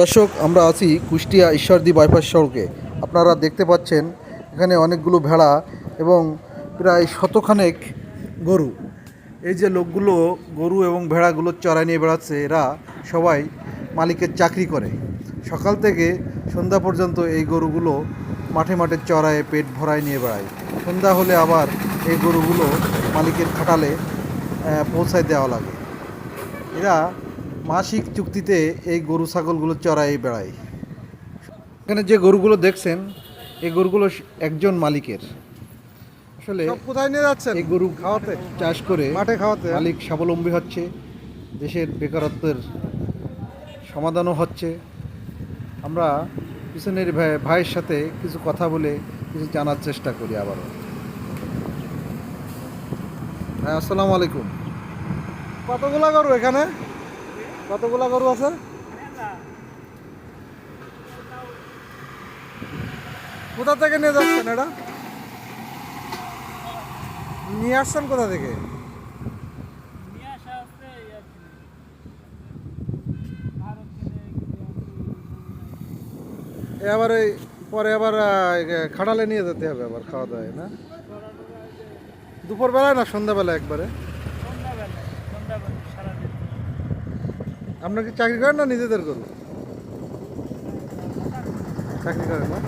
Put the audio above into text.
দর্শক, আমরা আছি কুষ্টিয়া ঈশ্বরদী বাইপাস সড়কে। আপনারা দেখতে পাচ্ছেন, এখানে অনেকগুলো ভেড়া এবং প্রায় শতখানেক গরু। এই যে লোকগুলো, গরু এবং ভেড়াগুলো চড়াই নিয়ে বেড়াচ্ছে, এরা সবাই মালিকের চাকরি করে। সকাল থেকে সন্ধ্যা পর্যন্ত এই গরুগুলো মাঠে মাঠে চড়ায়, পেট ভরায় নিয়ে বেড়ায়। সন্ধ্যা হলে আবার এই গরুগুলো মালিকের খাটালে পৌঁছায় দেওয়া লাগে। এরা মাসিক চুক্তিতে এই গরু ছাগলগুলো চড়াই বেড়ায় এখানে যে গরুগুলো দেখছেন এই গরুগুলো একজন মালিকের। আসলে কোথায় নিয়ে যাচ্ছেন? এই গরু খাওয়াতে। চাষ করে মাঠে খাওয়াতে মালিক স্বাবলম্বী হচ্ছে দেশের বেকারত্বের সমাধানও হচ্ছে। আমরা পিছনের ভাই- ভাইয়ের সাথে কিছু কথা বলে কিছু জানার চেষ্টা করি আবারও। ভাই আসসালামু আলাইকুম। কতগুলা গরু এখানে? কতগুলা গরু আছে? কোথা থেকে নিয়ে যাচ্ছেন এটা? নিয়ে আসছেন কোথা থেকে? আবার এই পরে আবার খাটালে নিয়ে যেতে হবে আবার খাওয়া দাওয়া, না? দুপুরবেলায় না সন্ধ্যাবেলা একবারে? আপনার কি চাকরি করেন না নিজেদের করুন? চাকরি করেন না?